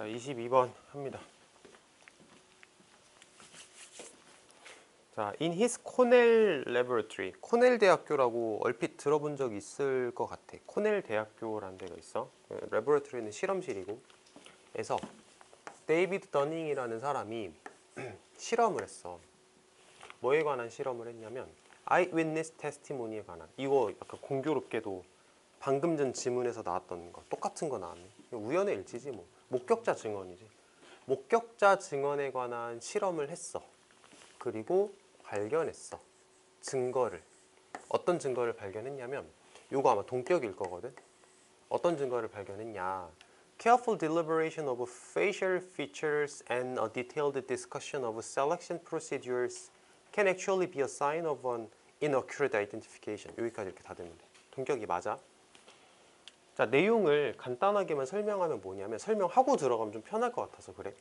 자, 22번 합니다. 자, in his Cornell laboratory. 코넬 대학교라고 얼핏 들어본 적 있을 것 같아. 코넬 대학교라는 데가 있어. laboratory는 실험실이고. 에서 데이비드 더닝이라는 사람이 실험을 했어. 뭐에 관한 실험을 했냐면 eyewitness testimony에 관한. 이거 약간 공교롭게도 방금 전 지문에서 나왔던 거 똑같은 거 나왔네. 우연의 일치지 뭐. 목격자 증언이지. 목격자 증언에 관한 실험을 했어. 그리고 발견했어. 증거를. 어떤 증거를 발견했냐면 이거 아마 동격일 거거든. 어떤 증거를 발견했냐? Careful deliberation of facial features and a detailed discussion of selection procedures can actually be a sign of an inaccurate identification. 여기까지 이렇게 다 돼. 동격이 맞아. 자, 내용을 간단하게만 설명하면 뭐냐면 설명하고 들어가면 좀 편할 것 같아서 그래.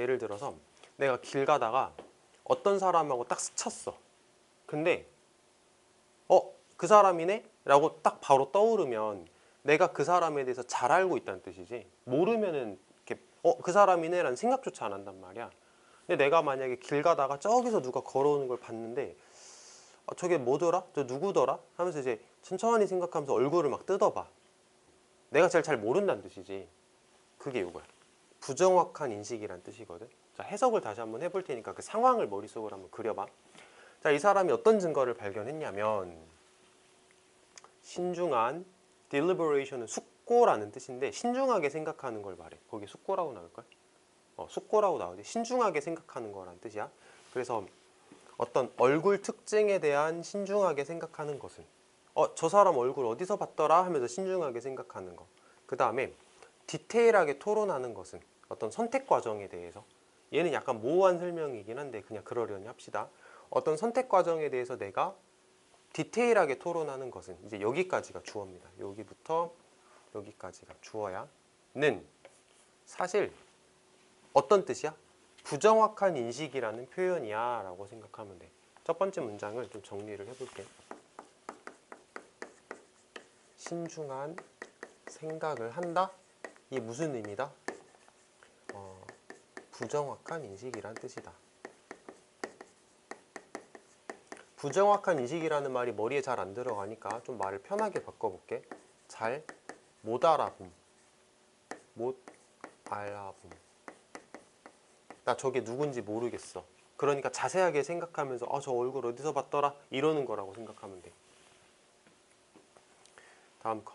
예를 들어서 내가 길 가다가 어떤 사람하고 딱 스쳤어. 근데 어, 그 사람이네? 라고 딱 바로 떠오르면 내가 그 사람에 대해서 잘 알고 있다는 뜻이지. 모르면은 어, 그 사람이네? 라는 생각조차 안 한단 말이야. 근데 내가 만약에 길 가다가 저기서 누가 걸어오는 걸 봤는데 어, 저게 뭐더라? 저 누구더라? 하면서 이제 천천히 생각하면서 얼굴을 막 뜯어봐. 내가 제일 잘 모른다는 뜻이지. 그게 이거야. 부정확한 인식이란 뜻이거든. 자, 해석을 다시 한번 해볼 테니까 그 상황을 머릿속으로 한번 그려봐. 자, 이 사람이 어떤 증거를 발견했냐면 신중한 deliberation은 숙고라는 뜻인데 신중하게 생각하는 걸 말해. 거기 숙고라고 나올 걸? 어, 숙고라고 나오지. 신중하게 생각하는 거란 뜻이야. 그래서 어떤 얼굴 특징에 대한 신중하게 생각하는 것은 어, 저 사람 얼굴 어디서 봤더라 하면서 신중하게 생각하는 거. 그 다음에 디테일하게 토론하는 것은 어떤 선택 과정에 대해서 얘는 약간 모호한 설명이긴 한데 그냥 그러려니 합시다. 어떤 선택 과정에 대해서 내가 디테일하게 토론하는 것은 이제 여기까지가 주어입니다. 여기부터 여기까지가 주어야 는 사실 어떤 뜻이야? 부정확한 인식이라는 표현이야 라고 생각하면 돼. 첫 번째 문장을 좀 정리를 해볼게. 신중한 생각을 한다? 이게 무슨 의미다? 어, 부정확한 인식이란 뜻이다. 부정확한 인식이라는 말이 머리에 잘 안 들어가니까 좀 말을 편하게 바꿔볼게. 잘 못 알아봄. 못 알아봄. 나 저게 누군지 모르겠어. 그러니까 자세하게 생각하면서 아, 저 얼굴 어디서 봤더라? 이러는 거라고 생각하면 돼. 다음 거.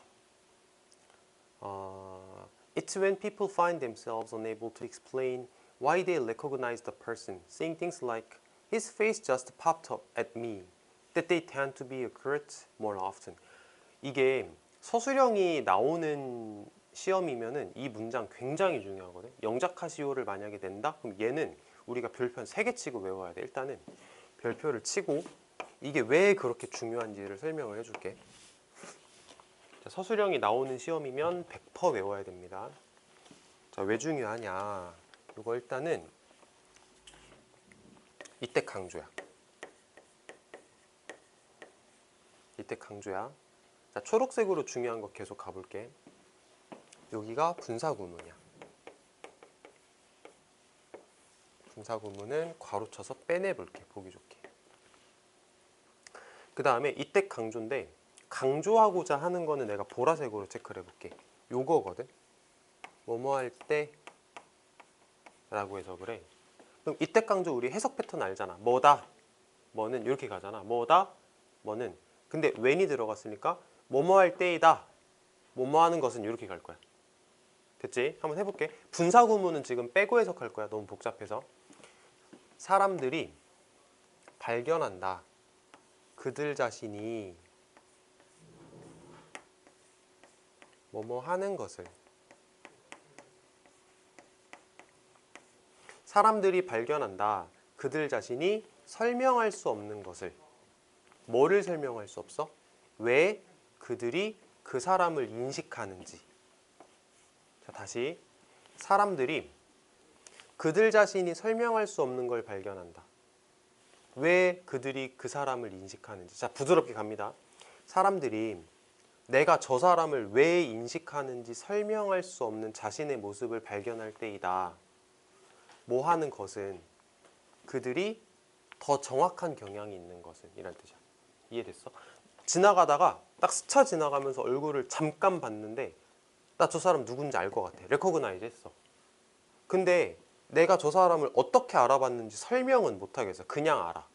어, it's when people find themselves unable to explain why they recognize the person, saying things like his face just popped up at me, that they tend to be accurate more often. 이게 서술형이 나오는 시험이면은 이 문장 굉장히 중요하거든. 영작하시오를 만약에 낸다? 그럼 얘는 우리가 별표 한 3개 치고 외워야 돼. 일단은 별표를 치고 이게 왜 그렇게 중요한지를 설명을 해줄게. 자, 서술형이 나오는 시험이면 100% 외워야 됩니다. 자, 왜 중요하냐? 이거 일단은 이때 강조야. 이때 강조야. 자, 초록색으로 중요한 거 계속 가볼게. 여기가 분사구문이야. 분사구문은 괄호 쳐서 빼내볼게. 보기 좋게. 그 다음에 이때 강조인데 강조하고자 하는 거는 내가 보라색으로 체크를 해볼게. 요거거든. 뭐뭐 할 때 라고 해서 그래. 그럼 이때 강조 우리 해석 패턴 알잖아. 뭐다, 뭐는 이렇게 가잖아. 뭐다, 뭐는. 근데 when이 들어갔으니까 뭐뭐 할 때이다. 뭐뭐 하는 것은 이렇게 갈 거야. 됐지? 한번 해볼게. 분사 구문은 지금 빼고 해석할 거야. 너무 복잡해서. 사람들이 발견한다. 그들 자신이 뭐뭐 하는 것을 사람들이 발견한다. 그들 자신이 설명할 수 없는 것을 뭐를 설명할 수 없어? 왜 그들이 그 사람을 인식하는지. 자, 다시 사람들이 그들 자신이 설명할 수 없는 걸 발견한다. 왜 그들이 그 사람을 인식하는지. 자, 부드럽게 갑니다. 사람들이 내가 저 사람을 왜 인식하는지 설명할 수 없는 자신의 모습을 발견할 때이다. 뭐 하는 것은 그들이 더 정확한 경향이 있는 것은 이란 뜻이야. 이해됐어? 지나가다가 딱 스쳐 지나가면서 얼굴을 잠깐 봤는데 나 저 사람 누군지 알 것 같아. 레코그나이즈 했어. 근데 내가 저 사람을 어떻게 알아봤는지 설명은 못 하겠어. 그냥 알아.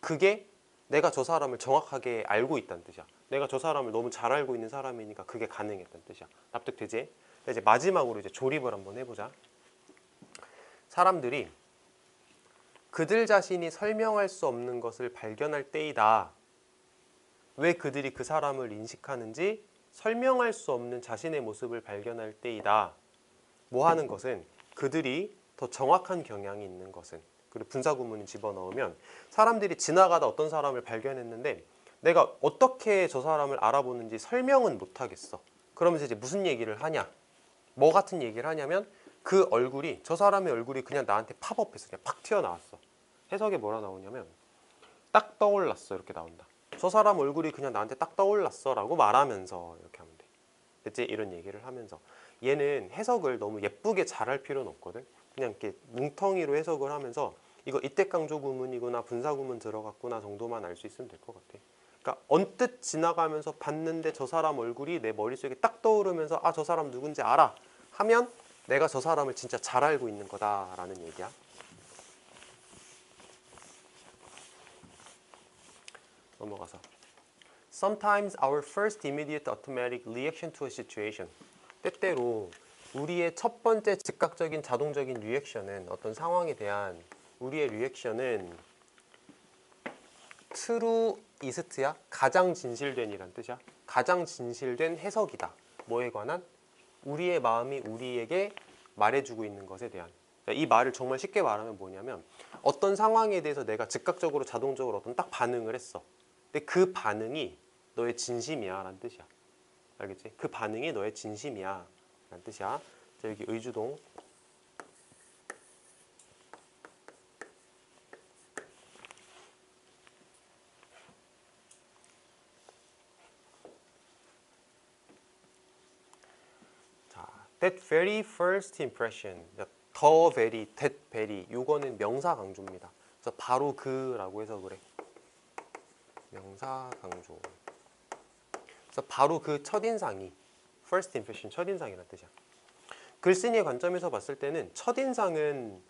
그게 내가 저 사람을 정확하게 알고 있다는 뜻이야. 내가 저 사람을 너무 잘 알고 있는 사람이니까 그게 가능했다는 뜻이야. 납득되지? 이제 마지막으로 이제 조립을 한번 해보자. 사람들이 그들 자신이 설명할 수 없는 것을 발견할 때이다. 왜 그들이 그 사람을 인식하는지 설명할 수 없는 자신의 모습을 발견할 때이다. 뭐 하는 것은 그들이 더 정확한 경향이 있는 것은 그리고 분사 구문을 집어넣으면 사람들이 지나가다 어떤 사람을 발견했는데 내가 어떻게 저 사람을 알아보는지 설명은 못 하겠어. 그러면서 이제 무슨 얘기를 하냐? 뭐 같은 얘기를 하냐면 그 얼굴이 저 사람의 얼굴이 그냥 나한테 팝업해서 그냥 팍 튀어나왔어. 해석에 뭐라 나오냐면 딱 떠올랐어 이렇게 나온다. 저 사람 얼굴이 그냥 나한테 딱 떠올랐어 라고 말하면서 이렇게 하면 돼. 됐지? 이런 얘기를 하면서 얘는 해석을 너무 예쁘게 잘할 필요는 없거든. 그냥 이렇게 뭉텅이로 해석을 하면서 이거 이때 강조 구문이구나 분사 구문 들어갔구나 정도만 알 수 있으면 될 것 같아. 그러니까 언뜻 지나가면서 봤는데 저 사람 얼굴이 내 머릿속에 딱 떠오르면서 아 저 사람 누군지 알아 하면 내가 저 사람을 진짜 잘 알고 있는 거다라는 얘기야. 넘어가서. Sometimes our first immediate automatic reaction to a situation 때때로 우리의 첫 번째 즉각적인 자동적인 리액션은 어떤 상황에 대한 우리의 리액션은 true is트야 가장 진실된이란 뜻이야. 가장 진실된 해석이다. 뭐에 관한? 우리의 마음이 우리에게 말해주고 있는 것에 대한. 이 말을 정말 쉽게 말하면 뭐냐면 어떤 상황에 대해서 내가 즉각적으로 자동적으로 어떤 딱 반응을 했어 근데 그 반응이 너의 진심이야 라는 뜻이야 알겠지? 그 반응이 너의 진심이야 라는 뜻이야 자 여기 의주동 자, that very first impression, the very, that very, 요거는 명사 강조입니다. 그래서 바로 그라고 해석을 해. 명사 강조. 그래서 바로 그 첫인상이 first impression, 첫인상이라는 뜻이야. 글쓴이의 관점에서 봤을 때는 첫인상은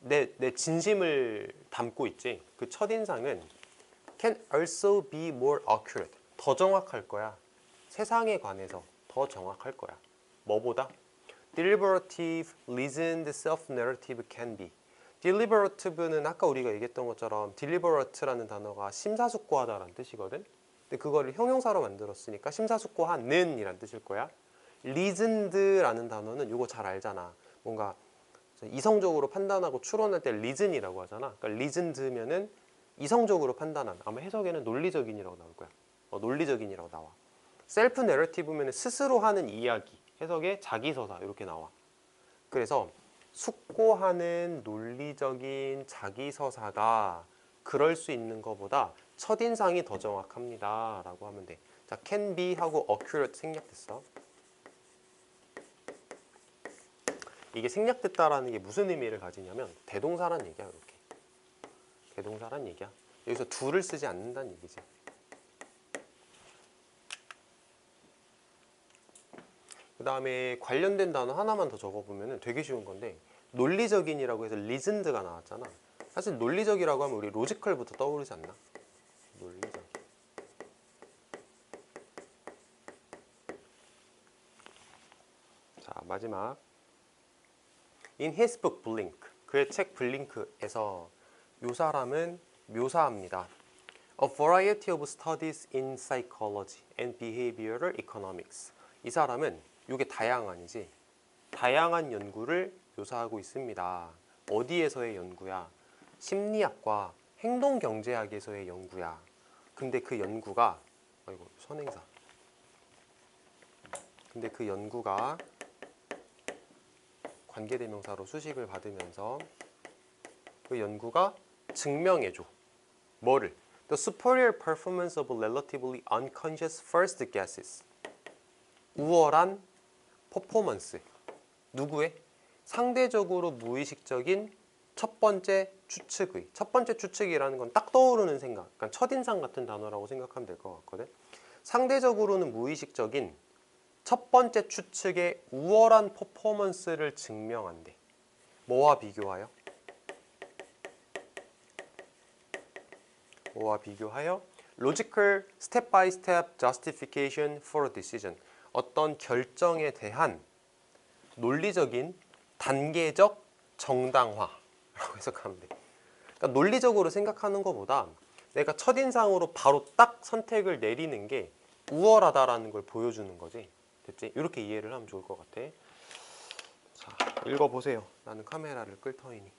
내, 내 진심을 담고 있지. 그 첫인상은 can also be more accurate. 더 정확할 거야. 세상에 관해서 더 정확할 거야. 뭐보다? deliberative, reasoned, self-narrative can be. Deliberate는 아까 우리가 얘기했던 것처럼 deliberate라는 단어가 심사숙고하다라는 뜻이거든. 근데 그거를 형용사로 만들었으니까 심사숙고하는 이란 뜻일 거야. reasoned라는 단어는 이거 잘 알잖아. 뭔가 이성적으로 판단하고 추론할 때 reason이라고 하잖아. 그러니까 reasoned면은 이성적으로 판단한. 아마 해석에는 논리적인이라고 나올 거야. 어, 논리적인이라고 나와. 셀프 내러티브면 스스로 하는 이야기. 해석에 자기서사 이렇게 나와. 그래서 숙고하는 논리적인 자기서사가 그럴 수 있는 것보다 첫인상이 더 정확합니다. 라고 하면 돼. 자, can be 하고 accurate 생략됐어. 이게 생략됐다라는 게 무슨 의미를 가지냐면 대동사란 얘기야, 이렇게. 대동사란 얘기야. 여기서 둘을 쓰지 않는다는 얘기지. 그 다음에 관련된 단어 하나만 더 적어보면 되게 쉬운 건데 논리적인이라고 해서 리즌드가 나왔잖아. 사실 논리적이라고 하면 우리 로지컬부터 떠오르지 않나? 논리적. 자 마지막. In his book Blink, 그의 책 블링크에서 요 사람은 묘사합니다. A variety of studies in psychology and behavioral economics. 이 사람은 이게 다양한이지. 다양한 연구를 묘사하고 있습니다. 어디에서의 연구야? 심리학과 행동경제학에서의 연구야. 근데 그 연구가 아이고 선행사. 근데 그 연구가 관계대명사로 수식을 받으면서 그 연구가 증명해줘. 뭐를? The superior performance of relatively unconscious first guesses. 우월한 퍼포먼스. 누구의? 상대적으로 무의식적인 첫 번째 추측의. 첫 번째 추측이라는 건 딱 떠오르는 생각. 그러니까 첫인상 같은 단어라고 생각하면 될 것 같거든. 상대적으로는 무의식적인 첫 번째 추측의 우월한 퍼포먼스를 증명한대. 뭐와 비교하여? 뭐와 비교하여? logical step by step justification for a decision. 어떤 결정에 대한 논리적인 단계적 정당화라고 해석하면 돼. 그러니까 논리적으로 생각하는 것보다 내가 첫인상으로 바로 딱 선택을 내리는 게 우월하다라는 걸 보여주는 거지. 됐지? 이렇게 이해를 하면 좋을 것 같아. 자, 읽어보세요. 나는 카메라를 끌 터이니.